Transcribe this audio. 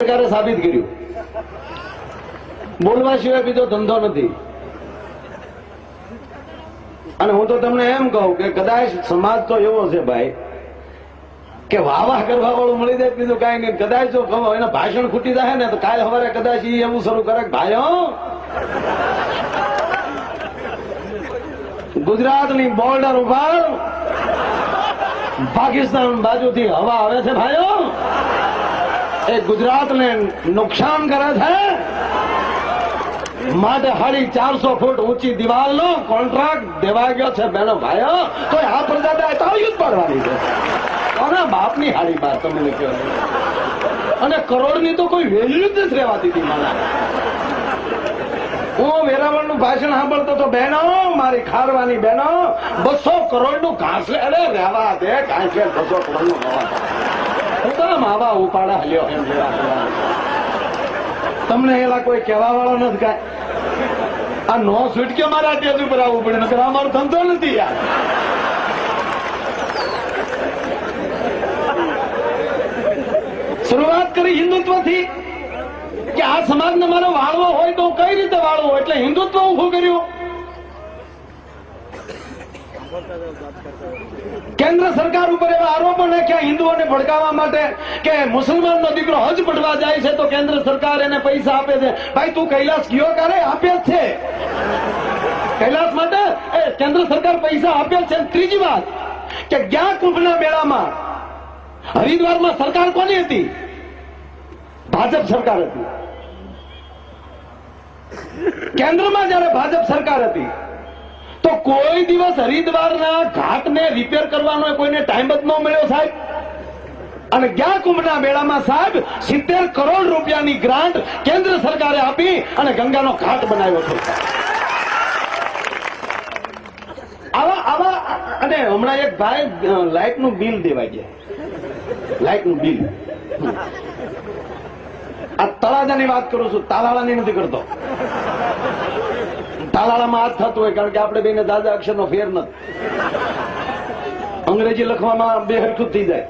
સરકારે સાબિત કર્યું. બોલવા સિવાય બીજો ધંધો નથી. અને હું તો તમને એમ કહું કે કદાચ સમાજ તો એવો છે ભાઈ, કે વાહ કરવા વાળું મળી જાય, બીજું કઈ નહીં. કદાચ જો કહો, એને ભાષણ ખૂટી જાય ને તો કાલ સવારે કદાચ ઈ એવું શરૂ કરે ભાઈઓ ગુજરાતની બોર્ડર ઉપર પાકિસ્તાન બાજુથી હવા આવે છે ભાઈઓ એ ગુજરાતને નુકસાન કરે છે? માટે હાડી ચારસો ફૂટ ઊંચી દિવાલનો કોન્ટ્રાક્ટ દેવા ગયો છે બેનો ભાઈઓ. તો આ પ્રજાને તાળીઓ પાડવાની છે. કોના બાપની હાડી બાર તમને કહો. અને કરોડની તો કોઈ વેલ્યુ જ નથી રહેવાતી હતી મારા. હું વેરાવળનું ભાષણ સાંભળતો તો બહેનો, મારી ખારવાની બહેનો, બસો કરોડનું ઘાસ અરે રહેવા દે ઘાસ બસો કરોડનું રહેવા. હું તો આવા ઉપાડા હલ્યો. તમને એલા કોઈ કહેવા વાળો નથી કાંઈ. આ નો છૂટકે મારા ટેજ ઉપર આવવું પડે, નકર અમારો ધંધો નથી યાર. શરૂઆત કરી હિન્દુત્વથી કે આ સમાજને મારો વાળવો હોય તો કઈ રીતે વાળવો? એટલે હિન્દુત્વ ઉભું કર્યું. કેન્દ્ર સરકાર ઉપર એવા આરોપો નાખ્યા હિન્દુઓને ભડકાવવા માટે કે મુસલમાનનો દીકરો હજ પડવા જાય છે તો કેન્દ્ર સરકાર એને પૈસા આપે છે. ભાઈ, તું કૈલાસ ગયો ક્યારે? આપે છે. કૈલાસ માટે? એ, કેન્દ્ર સરકાર પૈસા આપે છે. ત્રીજી વાત કે ગયા કુંભના મેળામાં, હરિદ્વારમાં સરકાર કોની હતી? ભાજપ સરકાર હતી. કેન્દ્રમાં જયારે ભાજપ સરકાર હતી તો કોઈ દિવસ હરિદ્વારના ઘાટને રિપેર કરવાનો કોઈને ટાઈમ જ ન મળ્યો સાહેબ. અને ગયા કુંભના મેળામાં સાહેબ, સિત્તેર કરોડ રૂપિયાની ગ્રાન્ટ કેન્દ્ર સરકારે આપી અને ગંગાનો ઘાટ બનાવ્યો છે. આવા આવા, અને હમણાં એક ભાઈ લાઇટનું બિલ દેવાઈ ગયા. લાઇટનું બિલ. આ તળાજાની વાત કરું છું, તાલાળાની નથી કરતો. તાલાળામાં હાથ થતું હોય, કારણ કે આપણે બેને દાદા અક્ષરનો ફેર નથી. અંગ્રેજી લખવામાં બે હરખું થઈ જાય.